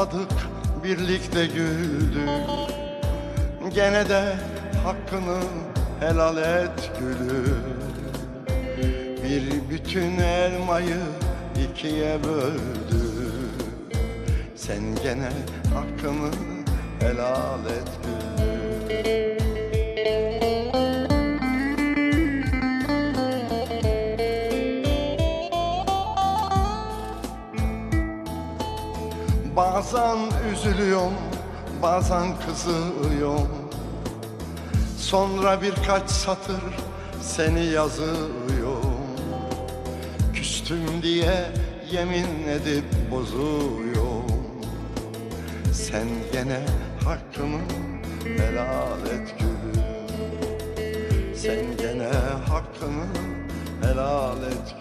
ağladık, birlikte güldük. Gene de hakkını helal et gülüm Bir bütün elmayı ikiye böldü. Sen gene hakkını helal et gülüm Bazen üzülüyorum, bazen kızıyorum. Sonra birkaç satır seni yazıyorum. Küstüm diye yemin edip bozuyorum. Sen gene hakkını helal et gülüm. Sen gene hakkını helal et gülüm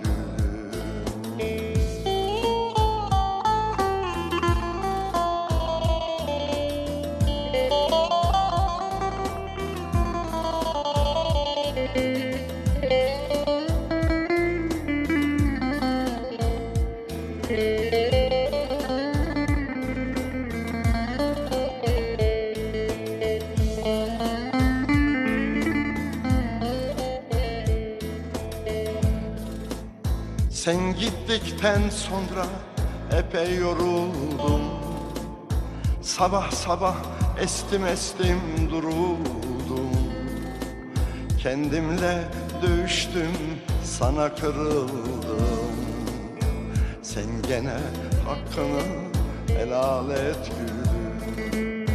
Sen gittikten sonra epey yoruldum. Sabah sabah estim estim duruldum. Kendimle dövüştüm sana kırıldım. Sen gene hakkını helal et gülüm.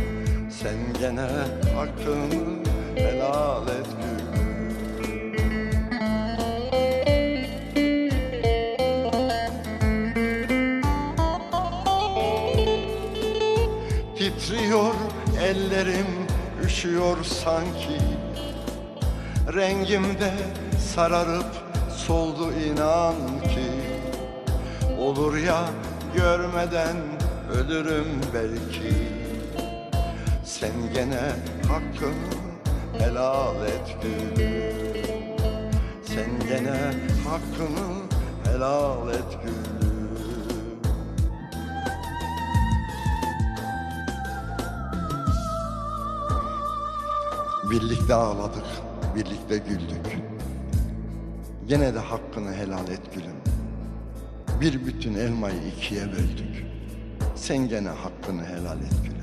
Sen gene hakkını helal et gülüm Titriyor ellerim üşüyor sanki. Rengimde sararıp soldu inan ki. Olur ya görmeden ölürüm belki. Sen gene hakkını helal et gülüm Sen gene hakkını helal et gülüm Birlikte ağladık, birlikte güldük. Gene de hakkını helal et gülüm. Bir bütün elmayı ikiye böldük. Sen gene hakkını helal et gülüm.